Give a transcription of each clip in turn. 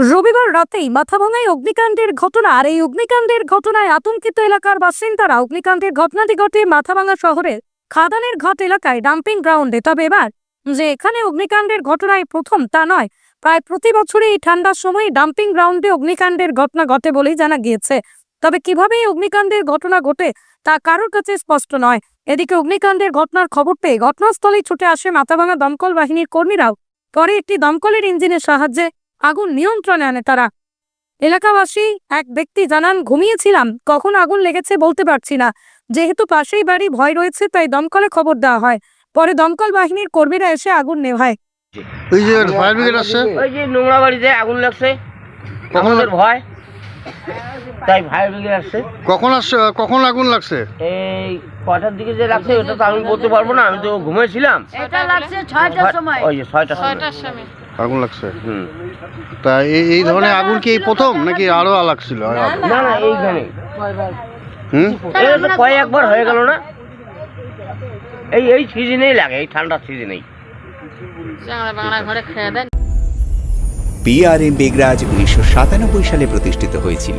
রবিবার রাতেই মাথাভাঙায় অগ্নিকাণ্ডের ঘটনা আর এই অগ্নিকাণ্ডের ঘটনায় আতঙ্কিত এলাকার বাসিন্দারা অগ্নিকাণ্ডের ঘটনাটি ঘটে মাথাভাঙা শহরের খাদানের ঘাট এলাকায় ডাম্পিং গ্রাউন্ডে। তবে এবার যে এখানে অগ্নিকাণ্ডের ঘটনায় প্রথম তা নয়, প্রায় প্রতি বছরই এই ঠান্ডার সময় ডাম্পিং গ্রাউন্ডে অগ্নিকাণ্ডের ঘটনা ঘটে বলেই জানা গিয়েছে। তবে কীভাবে এই অগ্নিকাণ্ডের ঘটনা ঘটে তা কারোর কাছে স্পষ্ট নয়। এদিকে অগ্নিকাণ্ডের ঘটনার খবর পেয়ে ঘটনাস্থলে ছুটে আসে মাথাভাঙা দমকল বাহিনীর কর্মীরাও। পরে একটি দমকলের ইঞ্জিনের সাহায্যে আগুন নিয়ন্ত্রণে আনে তারা। এলাকাবাসী এক ব্যক্তি জানান ঘুমিয়েছিলাম। কখন আগুন লেগেছে বলতে পারছি না। যেহেতু পাশেই বাড়ি ভয় রয়েছে তাই দমকলে খবর দেওয়া হয়। পরে দমকল বাহিনীর কর্মীরা এসে আগুন নেভায়। ওই যে ফায়ার ব্রিগেড আসছে। ওই যে নোংরা বাড়িতে আগুন লাগছে। কখন ভয়। তাই ফায়ার ব্রিগেড আসছে। কখন আসছে কখন আগুন লাগছে? এই কটার দিকে যে লাগছে ওটা তো আমি বলতে পারব না। আমি তো ঘুমিয়েছিলাম। এটা লাগছে ছয়টার সময়। ওই যে ছয়টার সময়। আগুন লাগছে? হুম। তা এই এই ধরনের আগুন কি এই প্রথম নাকি আরও লাগছিল না না এইখানে। হুম? এটা তো কয়েকবার হয়ে গেল না। এই এই সিজনেই লাগে এই ঠান্ডার সিজনেই। পিআরএম বেগরাজ উনিশশো সাতানব্বই সালে প্রতিষ্ঠিত হয়েছিল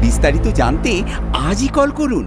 বিস্তারিত জানতে আজই কল করুন।